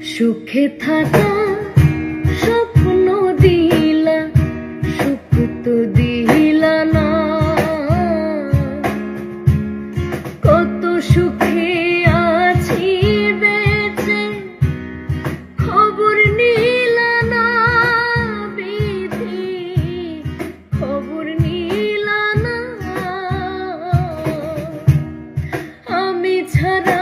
সুখে থাকা স্বপ্ন দিলা, সুখ তো দিলা না। কত সুখে আছি বেঁচে, খবর নিলা না বিধি, খবর নিলা না। আমি ছাড়া